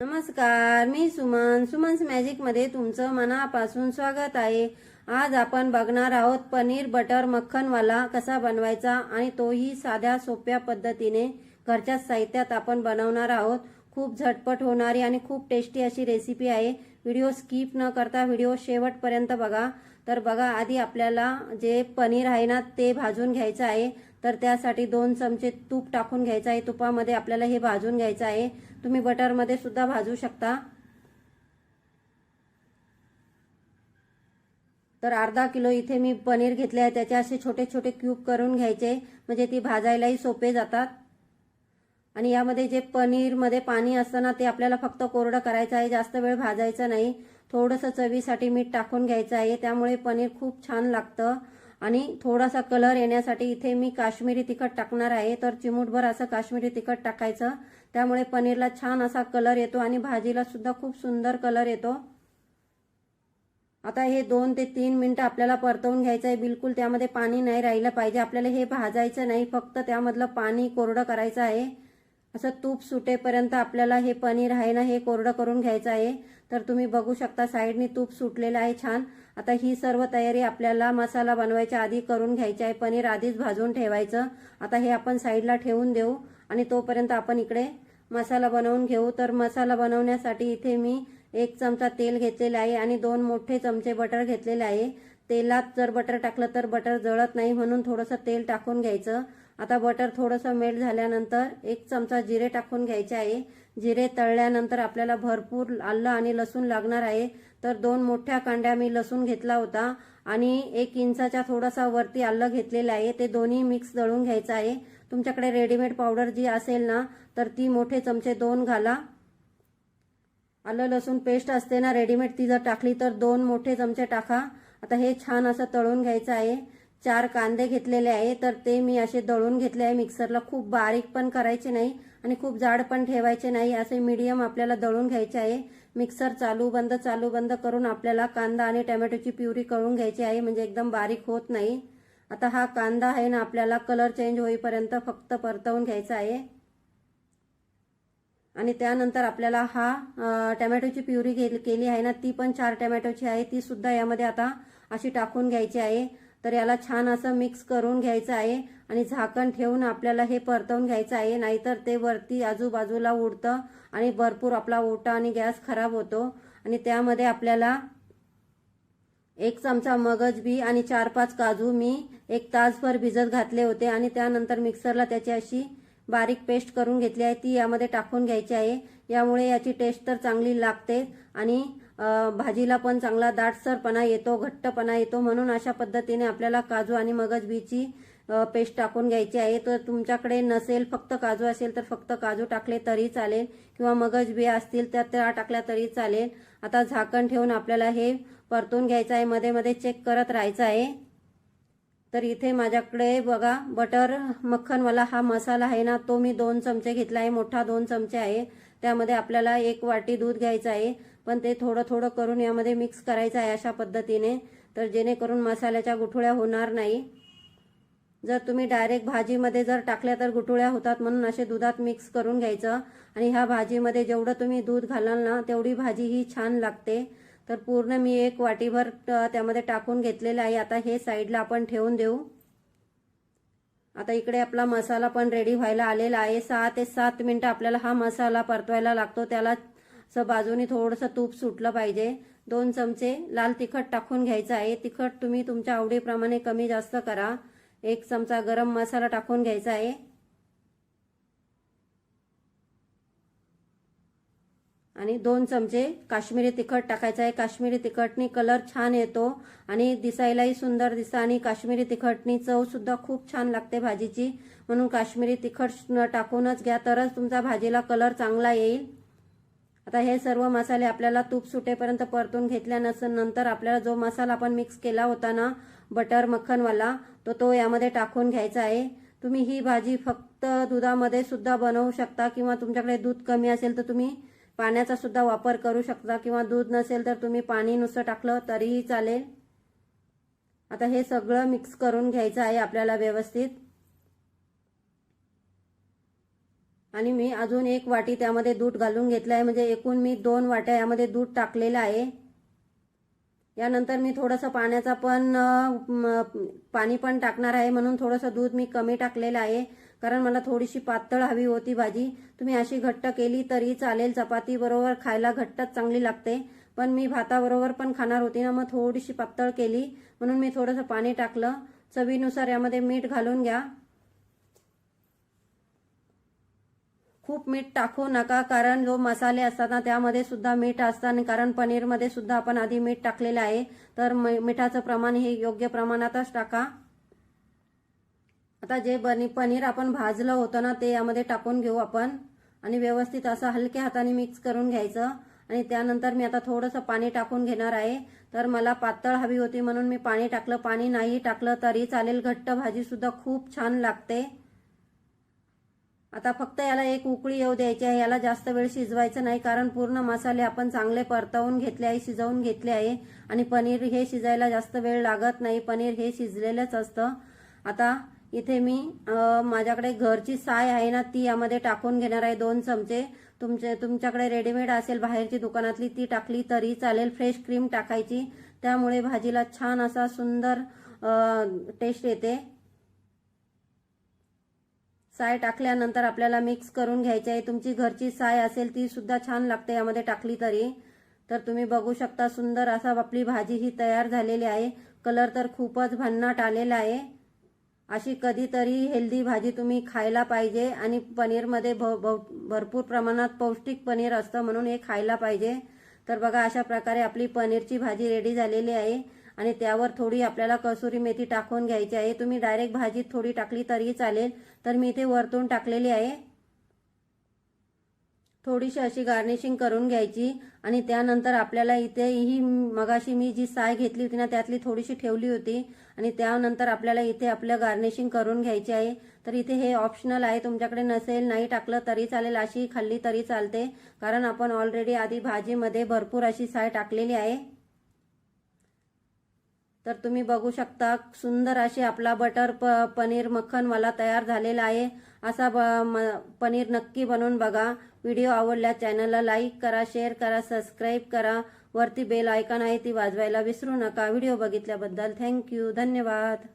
नमस्कार मी सुमन. सुमन्स मॅजिकमध्ये तुमचं मनापासून स्वागत आहे. आज आपण बघणार आहोत पनीर बटर मक्खनवाला कसा बनवायचा आणि तोही साध्या सोप्या पद्धतीने घरच्या साहित्यात आपण बनवणार आहोत. खूप झटपट होणारी आणि खूप टेस्टी अशी रेसिपी आहे. व्हिडिओ स्किप न करता व्हिडिओ शेवटपर्यंत बघा. तर बघा आधी आपल्याला जे पनीर आहे ना ते भाजून घ्यायचं आहे. तर त्यासाठी दोन चमचे तूप टाकून घ्यायचं आहे. तुपामध्ये आपल्याला हे भाजून घ्यायचं आहे. तुम्ही बटरमध्ये सुद्धा भाजू शकता. तर अर्धा किलो इथे मी पनीर घेतले आहे. त्याचे असे छोटे छोटे क्यूब करून घ्यायचे. म्हणजे ती भाजायलाही सोपे जातात. आणि यामध्ये जे पनीरमध्ये पाणी असतं ना ते आपल्याला फक्त कोरडं करायचं आहे. जास्त वेळ भाजायचं नाही. थोडंसं चवीसाठी मीठ टाकून घ्यायचं आहे. त्यामुळे पनीर खूप छान लागतं. आणि थोडासा कलर येण्यासाठी इथे मी काश्मीरी तिखट टाकणार आहे. तर चिमूटभर असं काश्मीरी तिखट टाकायचं. त्यामुळे पनीरला छान असा कलर येतो आणि भाजीला सुद्धा खूप सुंदर कलर येतो. आता हे दोन ते तीन मिनटं आपल्याला परतवून घ्यायचं आहे. बिलकुल त्यामध्ये पाणी नाही राहिलं पाहिजे. आपल्याला हे भाजायचं नाही. फक्त त्यामधलं पाणी कोरडं करायचं आहे. असं तूप सुटेपर्यंत आपल्याला हे पनीर आहे ना हे कोरडं करून घ्यायचं आहे. तर तुम्ही बघू शकता साईडनी तूप सुटलेलं आहे छान. आता ही सर्व तयारी आपल्याला मसाला बनवायच्या आधी करून घ्यायची आहे. पनीर आधीच भाजून ठेवायचं. आता हे आपण साईडला ठेवून देऊ आणि तोपर्यंत आपण इकडे मसाला बनवून घेऊ. तर मसाला बनवण्यासाठी इथे मी एक चमचा तेल घेतलेला आहे आणि दोन मोठे चमचे बटर घेतलेले आहे. तेलात जर बटर टाकलं तर बटर जळत नाही म्हणून थोडंसं तेल टाकून घ्यायचं. आता बटर थोडंसं मेल्ट झाल्यानंतर एक चमचा जिरे टाकून घ्यायचे आहे. जिरे तळल्यानंतर आपल्याला भरपूर आलं आणि लसूण लागणार आहे. तर दोन मोठ्या कांड्या मी लसूण घेतला होता आणि एक इंचाच्या थोडासा वरती आलं घेतलेलं आहे. ते दोन्ही मिक्स दळून घ्यायचं आहे. तुमच्याकडे रेडीमेड पावडर जी असेल ना तर ती मोठे चमचे दोन घाला. आलं लसूण पेस्ट असते ना रेडीमेड ती जर टाकली तर दोन मोठे चमचे टाका. आता हे छान असं तळून घ्यायचं आहे. चार कांदे घेतलेले आहे तर ते मी असे दळून घेतले आहे. मिक्सरला खूप बारीक पण करायचे नाही आणि खूप जाड पण ठेवायचे नाही. असे मीडियम आपल्याला दळून घ्यायचे आहे. मिक्सर चालू बंद चालू बंद करून आपल्याला कांदा आणि टोमॅटोची प्युरी करून घ्यायची आहे. म्हणजे एकदम बारीक होत नाही. आता हा कांदा आहे ना आपल्याला कलर चेंज होईपर्यंत फक्त परतवून घ्यायचा आहे. आणि त्यानंतर आपल्याला हा टमॅटोची प्युरी केली आहे ना ती पण चार टमॅटोची आहे. ती सुद्धा यामध्ये आता अशी टाकून घ्यायची आहे. तर याला छान असं मिक्स करून घ्यायचं आहे आणि झाकण ठेवून आपल्याला हे परतवून घ्यायचं आहे. नाहीतर ते वरती आजूबाजूला उडतं आणि भरपूर आपला ओटा आणि गॅस खराब होतो. आणि त्यामध्ये आपल्याला एक चमचा मगज बी आणि चार पाच काजू मी एक तासभर भिजत घातले होते. आणि त्यानंतर मिक्सरला त्याची अशी बारीक पेस्ट करून घेतली आहे. ती यामध्ये टाकून घ्यायची आहे. यामुळे याची टेस्ट तर चांगली लागते. आणि भाजीला पण चांगला दाटसरपणा येतो घट्टपणा येतो. म्हणून अशा पद्धतीने आपल्याला काजू आणि मगज बीची पेस्ट टाकून घ्यायची आहे. तर तुमच्याकडे नसेल फक्त काजू असेल तर फक्त काजू टाकले तरी चालेल. किंवा मगज बिया असतील तर त्या टाकल्या तरी चालेल. आता झाकण ठेवून आपल्याला हे परतून घ्यायचं आहे. मध्ये मध्ये चेक करत राहायचं आहे. तर इथे माझ्याकडे बघा बटर मक्खनवाला हा मसाला आहे ना तो मी दोन चमचे घेतला आहे. मोठा दोन चमचे आहे. त्यामध्ये आपल्याला एक वाटी दूध घ्यायचं आहे. पण ते थोडं थोडं करून यामध्ये मिक्स करायचं आहे अशा पद्धतीने. तर जेणेकरून मसाल्याच्या गुठुळ्या होणार नाही. जर तुम्ही डायरेक्ट भाजीमध्ये जर टाकल्या तर गुठुळ्या होतात म्हणून असे दुधात मिक्स करून घ्यायचं. आणि ह्या भाजीमध्ये जेवढं तुम्ही दूध घालाल ना तेवढी भाजी ही छान लागते. तर पूर्ण मी एक वाटीभर त्यामध्ये टाकून घेतलेलं आहे. आता हे साईडला आपण ठेवून देऊ. आता इकडे आपला मसाला पण रेडी व्हायला आलेला आहे. सहा ते सात मिनटं आपल्याला हा मसाला परतवायला लागतो. त्याला असं बाजूने थोडंसं तूप सुटलं पाहिजे. दोन चमचे लाल तिखट टाकून घ्यायचं आहे. तिखट तुम्ही तुमच्या आवडीप्रमाणे कमी जास्त करा. एक चमचा गरम मसाला टाकून घ्यायचा आहे. आणि दोन चमचे काश्मीरी तिखट टाकायचं आहे. काश्मीरी तिखटनी कलर छान येतो आणि दिसायलाही सुंदर दिसा आणि काश्मीरी तिखटनी चव सुद्धा खूप छान लागते भाजीची. म्हणून काश्मीरी तिखट टाकूनच घ्या तरच तुमचा भाजीला कलर चांगला येईल. आता हे सर्व मसाले आपल्याला तूप सुटेपर्यंत परतून घेतल्यानंतर नंतर आपल्याला जो मसाला आपण मिक्स केला होता ना बटर मक्खनवाला तो तो यामध्ये टाकून घ्यायचा आहे. तुम्ही ही भाजी फक्त दुधामध्ये सुद्धा बनवू शकता किंवा तुमच्याकडे दूध कमी असेल तर तुम्ही पाण्याचा सुद्धा वापर करू शकता किंवा दूध नसेल तर तुम्ही पाणी नुसतं टाकलं तरीही चालेल. आता हे सगळं मिक्स करून घ्यायचं आहे आपल्याला व्यवस्थित. आणि मी अजून एक वाटी त्यामध्ये दूध घालून घेतलं आहे. म्हणजे एकूण मी दोन वाट्या यामध्ये दूध टाकलेलं आहे. यानंतर मी थोडंसं पाण्याचा पण पाणी पण टाकणार आहे. म्हणून थोडंसं दूध मी कमी टाकलेलं आहे. कारण मला थोडीशी पातळ हवी होती भाजी. तुम्ही अशी घट्ट केली तरी चालेल. चपाती बरोबर खायला घट्टच चांगली लागते. पण मी भाताबरोबर पण खाणार होती ना मग थोडीशी पातळ केली. म्हणून मी थोडंसं पाणी टाकलं. चवीनुसार यामध्ये मीठ घालून घ्या. खूप मीठ टाकू नका कारण जो मसाले असतात ना त्यामध्ये सुद्धा मीठ असतात आणि कारण पनीरमध्ये सुद्धा आपण आधी मीठ टाकलेलं आहे. तर मिठाचं प्रमाण हे योग्य प्रमाणातच टाका. आता जे बनी पनीर आपण भाजलं होतं ना ते यामध्ये टाकून घेऊ आपण. आणि व्यवस्थित असं हलक्या हाताने मिक्स करून घ्यायचं. आणि त्यानंतर मी आता थोडंसं पाणी टाकून घेणार आहे. तर मला पातळ हवी होती म्हणून मी पाणी टाकलं. पाणी नाही टाकलं तरी चालेल. घट्ट भाजी सुद्धा खूप छान लागते. आता फक्त याला एक उकळी येऊ द्यायची आहे. याला जास्त वेळ शिजवायचं नाही कारण पूर्ण मसाले आपण चांगले परतवून घेतले आहे शिजवून घेतले आहे. आणि पनीर हे शिजायला जास्त वेळ लागत नाही. पनीर हे शिजलेलंच असतं. आता इथे मी माझ्याकडे घरची साय आहे ना ती यामध्ये टाकून घेणार आहे दोन चमचे. तुमचे तुमच्याकडे रेडीमेड असेल बाहेरची दुकानातली ती टाकली तरी चालेल. फ्रेश क्रीम टाकायची. त्यामुळे भाजीला छान असा सुंदर टेस्ट येते. साय टाकल्यानंतर आपल्याला मिक्स करून घ्यायची आहे. तुमची घरची साय असेल ती सुद्धा छान लागते यामध्ये टाकली तरी. तर तुम्ही बघू शकता सुंदर असा आपली भाजी ही तयार झालेली आहे. कलर तर खूपच भन्नाट आलेला आहे. अशी कधीतरी हेल्दी भाजी तुम्ही खायला पाहिजे आणि पनीरमध्ये भ भ- भरपूर प्रमाणात पौष्टिक पनीर असतं म्हणून हे खायला पाहिजे. तर बघा अशा प्रकारे आपली पनीरची भाजी रेडी झालेली आहे. आणि त्यावर थोडी आपल्याला कसुरी मेथी टाकून घ्यायची आहे. तुम्ही डायरेक्ट भाजीत थोडी टाकली तरी चालेल. तर मी इथे वरतून टाकलेली आहे. थोडीशी अशी गार्निशिंग करून घ्यायची. आणि त्यानंतर आपल्याला इथे ही मगाशी मी जी साय घेतली होती ना त्यातली थोडीशी ठेवली होती. आणि त्यानंतर आपल्याला इथे आपलं गार्निशिंग करून घ्यायची आहे. तर इथे हे ऑप्शनल आहे. तुमच्याकडे नसेल नाही टाकलं तरी चालेल. अशी खाल्ली तरी चालते. कारण आपण ऑलरेडी आधी भाजीमध्ये भरपूर अशी साय टाकलेली आहे. तर तुम्ही बघू शकता सुंदर अशी आपला बटर प पनीर मक्खन मला तयार झालेला आहे. असा ब म पनीर नक्की बनवून बघा. व्हिडिओ आवडल्या चॅनलला लाईक करा शेअर करा सबस्क्राईब करा. वरती बेल आयकॉन आहे ती वाजवायला विसरू नका. व्हिडिओ बघितल्याबद्दल थँक्यू धन्यवाद.